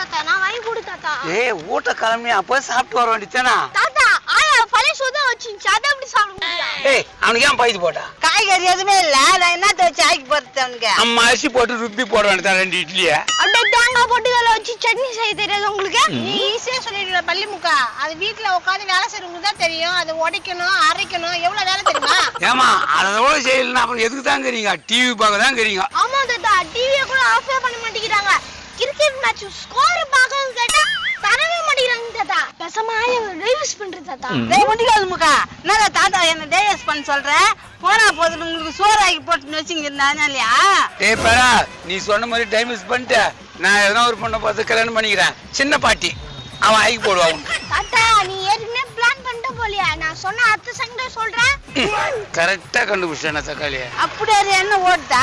தாத்தா நான் வாங்கி கொடு தாத்தா. ஏய் ஊட்ட கிளம்பி அப்போ சாப்பிட்டு வர வேண்டியதானா தாத்தா ஆயா பழைய சுதா வச்சுச்சு அதை எப்படி சாப்பிட முடியும்? ஏய் அவனுக்கு ஏன் பைத்து போட்டா? காய்கறி எதுவுமே இல்ல. நான் என்னத்த வச்சு ஆக்கி போறது அவனுக்கு? அம்மா அரிசி போட்டு ருப்பி போட வேண்டியதான் ரெண்டு இட்லியை. அப்படியே தேங்காய் போட்டு வச்சு சட்னி செய்ய தெரியாது உங்களுக்கு? நீ ஈஸியா சொல்லிடுற பள்ளி முக்கா. அது வீட்ல உட்காந்து வேலை செய்யறவங்களுக்கு தான் தெரியும். அதை உடைக்கணும் அரைக்கணும். எவ்வளவு வேலை தெரியுமா? ஏமா அதோட செய்யலன்னா அப்புறம் எதுக்கு தான் தெரியுங்க டிவி பார்க்க தான் தெரியுங்க ஆமா தாத்தா டிவியை கூட ஆஃபே பண்ண மாட்டேங்கிறாங்க. கிரிக்கெட் மேட்ச் ஸ்கோர் பார்க்கறது கேட்டா தரவே மாட்டேங்கிறாங்க தாத்தா பேசாம டைவர்ஸ் பண்றது தாத்தா டேய் முடிக்காது முக்கா. என்னடா தாத்தா என்ன டேஸ் பண்ண சொல்ற? போனா போதும் உங்களுக்கு சோறு ஆக்கி போட்டு வச்சுங்க இல்லையா? டேய் பேரா நீ சொன்ன மாதிரி டைம் மிஸ் பண்ணிட்டு. நான் எதனா ஒரு பொண்ணை பார்த்து கல்யாணம் பண்ணிக்கிறேன். சின்ன பாட்டி. அவன் ஆக்கி போடுவான். தாத்தா நீ ஏற்கனவே பிளான் பண்ணிட்ட போலியா. நான் சொன்ன அடுத்த சண்டே சொல்றேன். கரெக்டா கண்டுபிடிச்சேன் தக்காளி அப்படி அது என்ன ஓட்டா?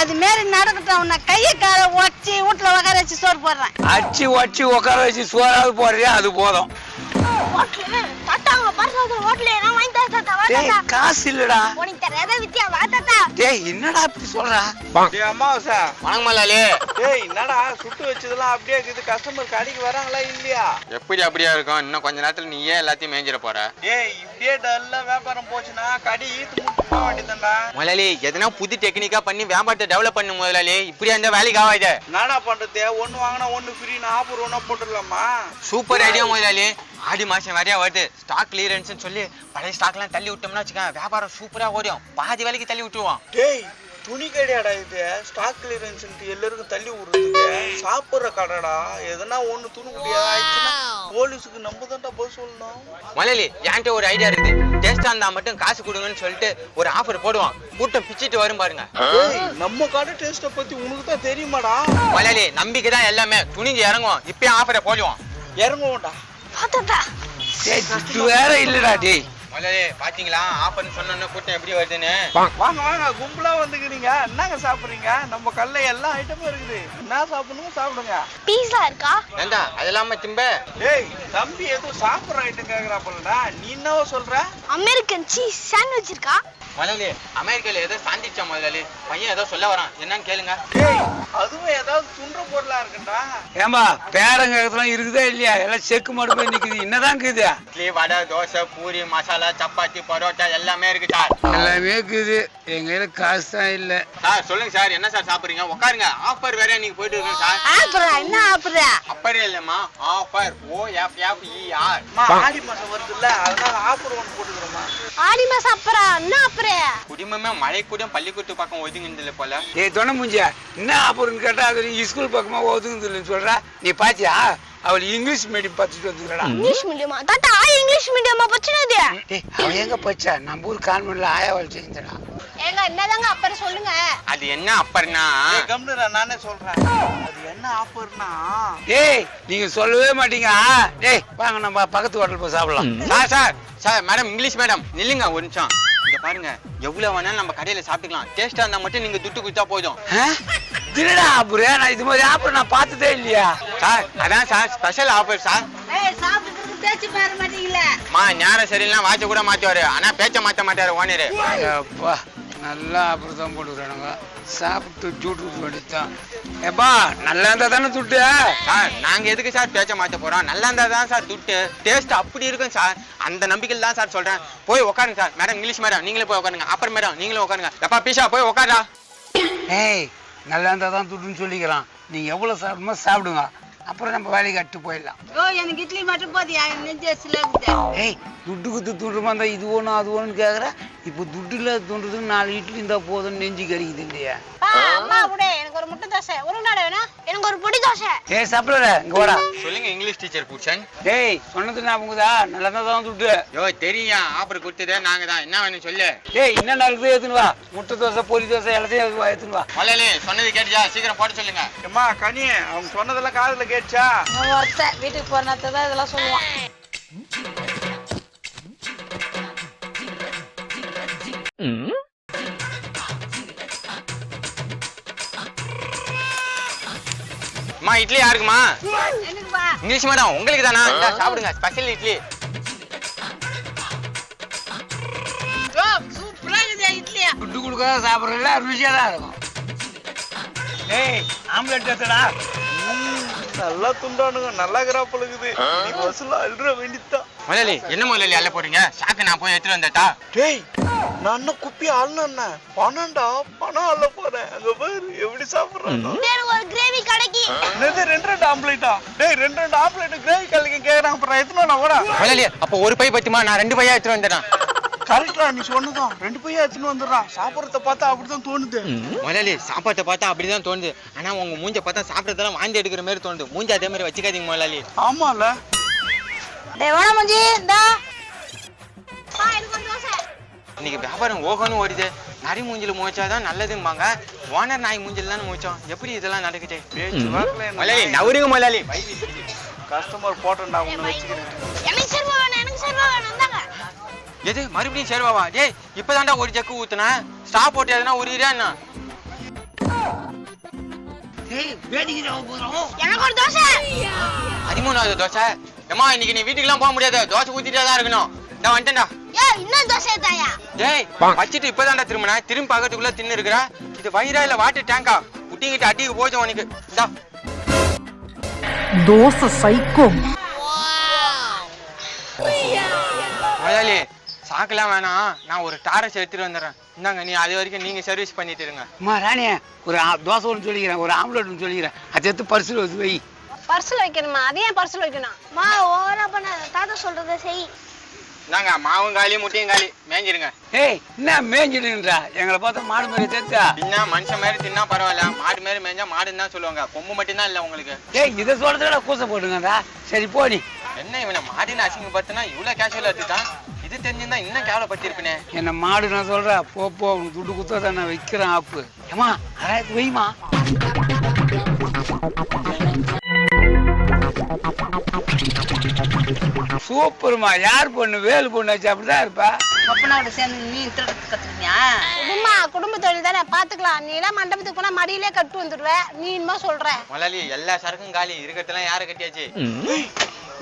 அது மாரி நடக்கட்டும் உன்னை கையை காலை உடச்சி வீட்டுல உட்கார வச்சு சோறு போடுறேன். அடிச்சு வச்சு உட்கார வச்சு சோறாவது போடுறியா? அது போதும். ஹோட்டலு? நான் வாங்கி டேய் காசு இல்லடா. உனக்கு தெரியாத வித்தியா வா தாத்தா. டேய் என்னடா இப்படி சொல்றா? டேய் அம்மாவாசா. வணக்கம் முதலாளி டேய் என்னடா சுட்டு வச்சதெல்லாம் அப்படியே இருக்குது. கஸ்டமர் கடைக்கு வராங்களா இல்லையா? எப்படி அப்படியா இருக்கும்? இன்னும் கொஞ்ச நேரத்துல நீ ஏன் எல்லாத்தையும் மேய்ஞ்சிட போற? டேய் இப்படியே டல்லா வியாபாரம் போச்சுன்னா கடை ஈத்து முட்டு முதலாளி எதனா புது டெக்னிக்கா பண்ணி வியாபாரத்தை டெவலப் பண்ணு முதலாளி. இப்படியா இருந்தா வேலைக்கு ஆகாது. என்னடா பண்றது? ஒண்ணு வாங்கினா ஒண்ணு ஃப்ரீன்னு ஆஃபர் ஒண்ணா போட்டுடலாமா? சூப்பர் ஐடியா முதலாளி. ஆடி மாசம் வரையா வருது. ஸ்டாக் கிளியரன்ஸ் சொல்லி பழைய ஸ்டாக்லாம் தள்ளி விட்டோம்னா வச்சுக்கோங்க வியாபாரம் சூப்பரா ஓடும். பாதி வேலைக்கு தள்ளி விட்டுருவோம். டேய் துணி கடையாடா இது. ஸ்டாக் கிளியரன்ஸ் எல்லாருக்கும் தள்ளி விடுறதுக்கு சாப்பிடுற கடைடா. எதனா ஒண்ணு துணி ஆயிடுச்சுன்னா போலீஸுக்கு நம்ம தான்டா பதில் சொல்லணும். முதலாளி என்கிட்ட ஒரு ஐடியா இருக்குது டேஸ்டா இருந்தா மட்டும் காசு கொடுங்கன்னு சொல்லிட்டு ஒரு ஆஃபர் போடுவோம். கூட்டம் பிச்சிட்டு வரும் பாருங்க. டேய் நம்ம கடை டேஸ்ட்டை பத்தி உனக்கு தான் தெரியுமாடா? முதலாளி நம்பிக்கை தான் எல்லாமே. துணிஞ்சு இறங்குவோம். இப்பயே ஆஃபரை போடுவோம். இறங்குவோம்டா. வா தாத்தா வேற இல்லடா டேய். முதலாளி பாத்தீங்களா? ஆஃபர்னு சொன்னோன்னே கூட்டம் எப்படி வருதுன்னு? வாங்க. வாங்க கும்பலா வந்துக்கிறீங்க. என்னங்க சாப்பிடுறீங்க? நம்ம கல்ல எல்லா ஐட்டமும் இருக்குது. என்ன சாப்பிடணுமோ சாப்பிடுங்க. பீஸா இருக்கா? ஏண்டா அதெல்லாம திம்ப? டேய் தம்பி ஏதோ சாப்பிடுற ஐட்டம் கேக்குறாப்பலடா. நீ என்னவோ சொல்ற? அமெரிக்கன் சீஸ் சாண்ட்விச் இருக்கா? முதலாளி அமெரிக்கால ஏதோ சாந்திச்சா முதலாளி பையன் ஏதோ சொல்ல வரான். என்னன்னு கேளுங்க. டேய் அதுவும் ஏதாவது துன்ற பொருளா இருக்குடா ஏம்பா பேரங்கெல்லாம் இருக்குதா இல்லையா? எல்லாம் செக்கு மட்டும் போய் நிக்குது. என்னதான் இருக்குது? இட்லி வடை தோசை பூரி மசாலா சப்பாத்தி பரோட்டா எல்லாமே இருக்கு சார். எல்லாமே இருக்குது. எங்க கையில காசு தான் இல்ல. சார் சொல்லுங்க சார் என்ன சார் சாப்பிடுறீங்க? உட்காருங்க. ஆஃபர் வேற நீங்க போயிட்டு இருக்கேன் சார். ஆப்புறா என்ன ஆப்புறா அப்பர் இல்லம்மா. Offer O F F E R அம்மா ஆடி மாசம் வருதுல்ல அதனால ஆஃபர் ஒன்று போட்டுக்கிறோமா ஆடி மாசம் அப்புறம் என்ன அப்புறம் குடும்பமே மலை கூடம் பள்ளிக்கூட்டு பக்கம் ஒதுங்குதில்ல போல. ஏய் தொண முஞ்சியா? என்ன ஆப்பர்னு கேட்டா அது நீ ஸ்கூல் பக்கமா ஒதுங்குது இல்லைன்னு சொல்றா? நீ பாத்தியா? அவள் இங்கிலீஷ் மீடியம் பார்த்துட்டு வந்துக்கிறடா இங்கிலீஷ் மீடியமா தாத்தா ஆயா இங்கிலீஷ் மீடியமா பச்சினது டேய் அவ எங்க பச்சா? நம்ம ஊர் கான்வென்ட்ல ஆயா அவள் செஞ்சடா. ஏங்க என்னதாங்க அப்புறம் சொல்லுங்க? அது என்ன அப்பர்னா ஏய் கம்னுடா நானே சொல்றேன். அது என்ன ஆஃபர்னா டேய் நீங்க சொல்லவே மாட்டீங்க டேய் வாங்க நம்ம பக்கத்து ஹோட்டல் போய் சாப்பிடலாம். Sir sir sir madam English madam நில்லுங்க ஒரு நிமிஷம். இங்க பாருங்க எவ்வளவு வேணாலும் நம்ம கடையில சாப்பிட்டுக்கலாம். டேஸ்டா இருந்தா மட்டும் நீங்க துட்டு கொடுத்தா போதும்? திருடா ஆப்பரு நான் இது மாதிரி ஆப்பர் நான் பார்த்ததே இல்லையா? சார் அதான் சார் ஸ்பெஷல் ஆஃபர் சார். பேச்சு பாரு மாட்டீங்களே? மா நேரம் சரியில்லைனா வாட்ச கூட மாத்துவாரு. ஆனா பேச்ச மாத்த மாட்டாரு ஓனரு. அப்பா நல்லா ஆப்பர் தான் போட்டுக்கிறானுங்க சாப்பிட்டு ஜூட்டு வேண்டியதான் ஏப்பா நல்லா இருந்தா தானே துட்டு? சார் நாங்க எதுக்கு சார் பேச்ச மாத்த போறோம்? நல்லா இருந்தா தான் சார் துட்டு. டேஸ்ட் அப்படி இருக்கும் சார். அந்த நம்பிக்கையில் தான் சார் சொல்றேன். போய் உட்காருங்க சார். மேடம் இங்கிலீஷ் மேடம் நீங்களே போய் உட்காருங்க அப்புறம் மேடம் நீங்களும் உட்காருங்க எப்பா பீஷா போய் உட்காரா ஏய் நல்லா இருந்தா தான் துட்டுன்னு சொல்லிக்கிறான். நீங்க எவ்வளவு சாப்பிடுமோ சாப்பிடுங்க. அப்புறம் நம்ம வேலைக்கு கட்டு போயிடலாம். ஓ எனக்கு இட்லி மட்டும் போதியா நெஞ்சு ஏய் துட்டு குத்து துண்டுமா இருந்தா இது ஒண்ணு அது ஒண்ணுன்னு கேக்குற? இப்போ துட்டு இல்லாத துண்டுறதுக்கு நாலு இட்லி இருந்தா போதும்னு நெஞ்சு கறிக்குது இல்லையா? அம்மா கூட முட்டை தோசை. ஒரு நாடு வேணும் எனக்கு ஒரு பொடி தோசை. ஏய் சாப்பிடல இங்க வாடா. சொல்லுங்க இங்கிலீஷ் டீச்சர் பூஷன் டேய் சொன்னது ஞாபகம்தா நல்லா தான் தான் துட்டு யோ தெரியும். ஆஃபர் கொடுத்ததே நாங்க தான் என்ன வேணும் சொல்லு. டேய் என்ன நடக்குது? ஏத்துன்னு வா. முட்டை தோசை பொரி தோசை எல்லாத்தையும் ஏத்துன்னு வா முதலாளி சொன்னது கேட்டுச்சா? சீக்கிரம் போட சொல்லுங்க. ஏம்மா கனி அவங்க சொன்னதெல்லாம் காதுல கேட்டுச்சா? ஒருத்த வீட்டுக்கு போனதான் தான் இதெல்லாம் சொல்லுவான். அம்மா இட்லி யாருக்குமா? இங்கிலீஷ் மேடம் உங்களுக்கு தானா? இந்தா, சாப்பிடுங்க. ஸ்பெஷல் இட்லி. துட்டு கொடுக்காத சாப்பிட்றதுல ருசியா தான் இருக்கும். டேய் ஆம்லெட் எடுத்தடா. ம். நல்லா துண்டானுங்க நல்லா கிராப்பழுகுது நீ வசூல அல்ற வேண்டித்தான் முதலாளி என்ன முதலாளி அள்ள போறீங்க? சாக்கு நான் போய் எடுத்துட்டு வந்துட்டா? டேய் நான் என்ன குப்பி ஆளுன பணம்டா பணம் அள்ள போறேன். அங்க பாரு எப்படி சாப்பிடுறாங்க? ஒரு கிரேவி கடைக்கு. என்னது ரெண்டு ரெண்டு ஆம்லேட்டா டேய் ரெண்டு ரெண்டு ஆம்லேட் கிரேவி கலக்கி கேக்குறாங்க அப்புறம் எத்தனை நான் ஓடா முதலாளி அப்போ ஒரு பை பத்துமா? நான் ரெண்டு பையா எடுத்துட்டு வந்துடுறேன். கரெக்டா நீ சொன்னதும் ரெண்டு பையன் எடுத்துன்னு வந்துடுறா. சாப்பிடறத பார்த்தா அப்படிதான் தோணுது. முதலாளி சாப்பாட்டை பார்த்தா அப்படிதான் தோணுது. ஆனா உங்க மூஞ்ச பார்த்தா சாப்பிட்டதெல்லாம் வாந்தி எடுக்கிற மாதிரி தோணுது. மூஞ்ச அதே மாதிரி வச்சுக்காதீங்க முதலாளி ஆமால டேய் வேணா மஞ்சி இந்தா. பா எனக்கு ஒரு தோசை. இன்னைக்கு வியாபாரம் ஓகோன்னு ஓடுது. நரி மூஞ்சில முயச்சாதான் நல்லதும்பாங்க. ஓனர் நாய் மூஞ்சில தான் முயச்சோம் எப்படி இதெல்லாம் நடக்குது? முதலாளி நவருங்க முதலாளி கஸ்டமர் போட்டோம்டா உன்னை வச்சுக்கிறேன். எனக்கு சர்வா வேணும் எனக்கு சர்வா வேணும் இந்தாங்க. எது? மறுபடியும் சேர்வாவா டேய் இப்பதான்டா ஒரு ஜக்கு ஊத்துனேன் ஸ்டாப் போட்டு எதுனா உரியா என்ன? எனக்கு ஒரு தோசை. பதிமூணாவது தோசை. ஏமா இன்னைக்கு நீ வீட்டுக்குலாம் போக முடியாது. தோசை ஊத்திட்டே தான் இருக்கணும். நான் வந்துட்டேன்டா. ஏ இன்னும் தோசை தாயா டேய் வச்சுட்டு இப்பதான்டா திரும்பின. திரும்பி பக்கத்துக்குள்ள தின்னு இருக்கிற. இது வயிறா இல்ல வாட்டர் டேங்கா? குட்டிங்கிட்ட அடிக்கு போச்சு உனக்கு. இந்தா. தோசை சைக்கோ. முதலாளி சாக்கெல்லாம் வேணாம். நான் ஒரு டாரஸ் எடுத்துட்டு வந்துடுறேன். இந்தாங்க நீ அது வரைக்கும் நீங்க சர்வீஸ் பண்ணிட்டு இருங்க. அம்மா ராணியா ஒரு தோசை ஒன்று சொல்லிக்கிறேன். ஒரு ஆம்லெட் ஒன்று சொல்லிக்கிறேன். அதை எடுத்து பரிசில் வச்சு வை. பர்சல் வைக்கணுமா? அது ஏன் பர்சல் வைக்கணும்? மா ஓவரா பண்ண தாத்தா சொல்றத செய். இந்தாங்க மாவும் காலி முட்டையும் காலி. மேஞ்சிருங்க ஏய் என்ன மேய்ஞ்சிடுன்றா எங்களை பார்த்தா மாடு மாதிரி சேர்த்தா தின்னா மனுஷன் மாதிரி தின்னா பரவாயில்ல. மாடு மாதிரி மேய்ஞ்சா மாடுன்னு தான் சொல்லுவாங்க. கொம்பு மட்டும்தான் இல்ல உங்களுக்கு. ஏய் இதை சொல்றதுல கூச போடுங்கடா சரி போ நீ. என்ன இவனை மாடின்னு அசிங்கப்படுத்தினா இவ்வளவு கேஷுவலா எடுத்துட்டான் இது தெரிஞ்சிருந்தா இன்னும் கேவலப்படுத்திருப்பேனே என்ன மாடு நான் சொல்றேன் போ போ உனக்கு துட்டு குத்தா நான் வைக்கிறேன் ஆப்பு. ஏமா அதாவது வைமா சூப்பர்மா. யார் பொண்ணு? வேலு பொண்ணு வச்சு அப்படிதான் இருப்பா. அப்பனாவோட சேர்ந்து நீ கத்துக்கியா குடும்பமா குடும்ப தொழில் தானே. பாத்துக்கலாம். நீ எல்லாம் மண்டபத்துக்கு போனா மடியிலே கட்டு வந்துடுவ நீ என்னமோ சொல்ற. முதலாளி எல்லா சரக்கும் காலி இருக்கிறதெல்லாம் யாரு கட்டியாச்சு?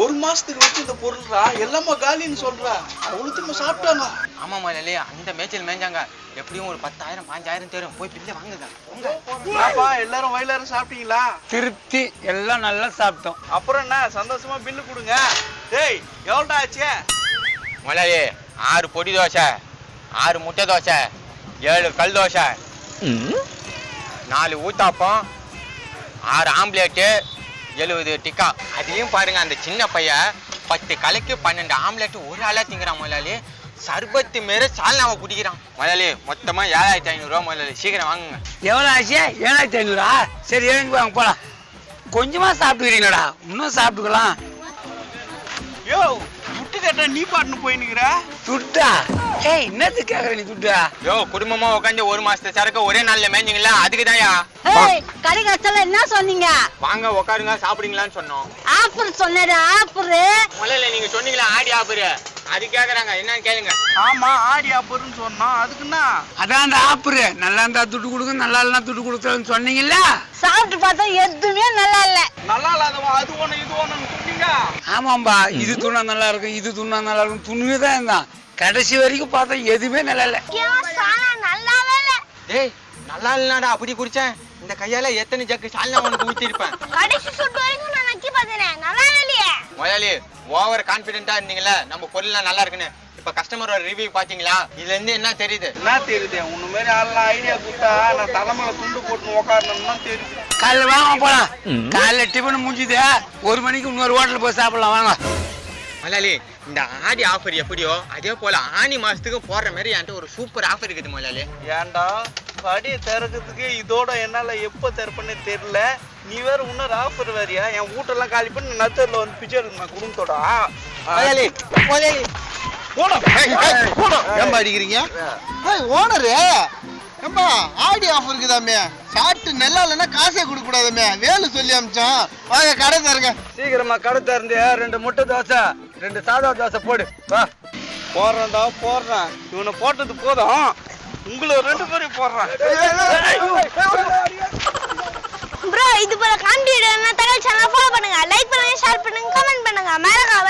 ஒரு மாசத்துக்கு வச்சு இந்த பொருள்ரா? எல்லாமே காலின்னு சொல்றா. அவ்வளோத்தையும் சாப்பிட்டாங்க ஆமா முதலாளி அந்த மேய்ச்சல் மேய்ஞ்சாங்க. எப்படியும் ஒரு பத்தாயிரம் பாஞ்சாயிரம் தேரும். போய் போங்க. பாப்பா எல்லாரும் வயலாரும் சாப்பிட்டீங்களா? திருப்தி எல்லாம் நல்லா சாப்பிட்டோம். அப்புறம் என்ன? சந்தோஷமா பில்லு கொடுங்க. டேய் எவ்வளோடா ஆச்சு? முதலாளி ஆறு பொடி தோசை ஆறு முட்டை தோசை ஏழு கல் தோசை நாலு ஊத்தாப்பம் ஆறு ஆம்லேட்டு எழுபது டிக்கா. அதையும் பாருங்க அந்த சின்ன பையன் பத்து கலைக்கு பன்னெண்டு ஆம்லேட் ஒரு ஆளா திங்கிறான் முதலாளி. சர்பத்து மாரி சால்னாவை குடிக்கிறான். முதலாளி மொத்தமா ஏழாயிரத்தி ஐநூறுரூவா முதலாளி. சீக்கிரம் வாங்குங்க. எவ்வளோ ஆச்சு? ஏழாயிரத்தி ஐநூறா? சரி எழுந்து வாங்க போலாம். கொஞ்சமா சாப்பிட்டுக்கிறீங்களாடா இன்னும் சாப்பிட்டுக்கலாம். யோ! கேட்டா நீ பாட்டுன்னு போயின்னுக்கிற? துட்டா? ஏய் என்னத்துக்கு கேக்குற நீ துட்டா? யோ குடும்பமா உட்காந்து ஒரு மாசத்து சரக்கு ஒரே நாள்ல மேய்ஞ்சிங்களா அதுக்கு ஏய் கறி கச்சல என்ன சொன்னீங்க? வாங்க உட்காருங்க சாப்பிடுங்களான்னு சொன்னோம். ஆஃபர் சொன்னது ஆஃபர் முதல்ல நீங்க சொன்னீங்களா ஆடி ஆபரு அது கேக்குறாங்க என்னன்னு கேளுங்க. ஆமா ஆடி ஆப்பருன்னு சொன்னோம் அதுக்குன்னா? அதான் அந்த ஆப்பரு நல்லா இருந்தா துட்டு கொடுங்க நல்லா இல்லைன்னா துட்டு கொடுத்தேன்னு சொன்னீங்கல்ல? சாப்பிட்டு பார்த்தா எதுவுமே நல்லா இல்ல. நல்லா இல்லாதவன் அது ஒண்ணு இது சொன்னீங்க ஆமாம்பா இது துண்ணா நல்லா இருக்கும் இது துண்ணா நல்லா இருக்கும் துணிவே தான் இருந்தான் கடைசி வரைக்கும் பார்த்தா எதுவுமே நல்லா இல்லை சாலா நல்லாவே இல்ல. டேய் நல்லா இல்லடா அப்படி குடிச்சேன். இந்த கையால எத்தனை ஜக்கு சால்னா உனக்கு ஊத்திருப்பேன் கடைசி சுட்டு வரைக்கும் நான் நக்கி பார்த்தேனே நல்லாவே இல்லையே? முதலாளி ஓவர் கான்பிடென்ட்டா இருந்தீங்கல்ல நம்ம பொருள்லாம் நல்லா இருக்குன்னு. இப்ப கஸ்டமரோட ரிவ்யூ பாத்தீங்களா? இதுல இருந்து என்ன தெரியுது? என்ன தெரியுது? உன்ன மாதிரி ஆள்லாம் ஐடியா கொடுத்தா நான் தலைமையில துண்டு போட்டு உக்காரணும்னு தான் தெரியுது? காலைல வாங்க போலாம். காலைல டிஃபன் முடிஞ்சுது. ஒரு மணிக்கு இன்னொரு ஹோட்டல் போய் சாப்பிடலாம். வாங்க. முதலாளி இந்த ஆடி ஆஃபர் எப்படியோ அதே போல ஆனி மாசத்துக்கு போடுற மாதிரி என்கிட்ட ஒரு சூப்பர் ஆஃபர் இருக்குது முதலாளி ஏன்டா? படியை திறக்கிறதுக்கு இதோட என்னால எப்போ திறப்பேன்னு தெரியல. நீ வேற இன்னொரு ஆஃபர் வேறியா? என் வீட்டெல்லாம் காலி பண்ணி நத்தரில் வந்து பிச்சை எடுக்கணும் குடும்பத்தோட முதலாளி ஏன்பா அடிக்கிறீங்க ஓனரு ஏன்பா ஆடி ஆஃபர் இருக்குதாமே சாப்பிட்டு நல்லா இல்லைன்னா காசே கொடுக்க கூடாதுமே சொல்லி அமிச்சோம் வாங்க கடை தருங்க சீக்கிரமா கடை திறந்து ரெண்டு முட்டை தோசை ரெண்டு சாதா தோசை போடு போடுறேன்டா போடுறேன் இவனை போட்டது போதும் உங்களை ரெண்டு பேரும் போடுறேன் ப்ரோ இது போல காமெடி தகவல் பண்ணுங்க லைக் பண்ணுங்க ஷேர் பண்ணுங்க கமெண்ட் பண்ணுங்க மறக்காம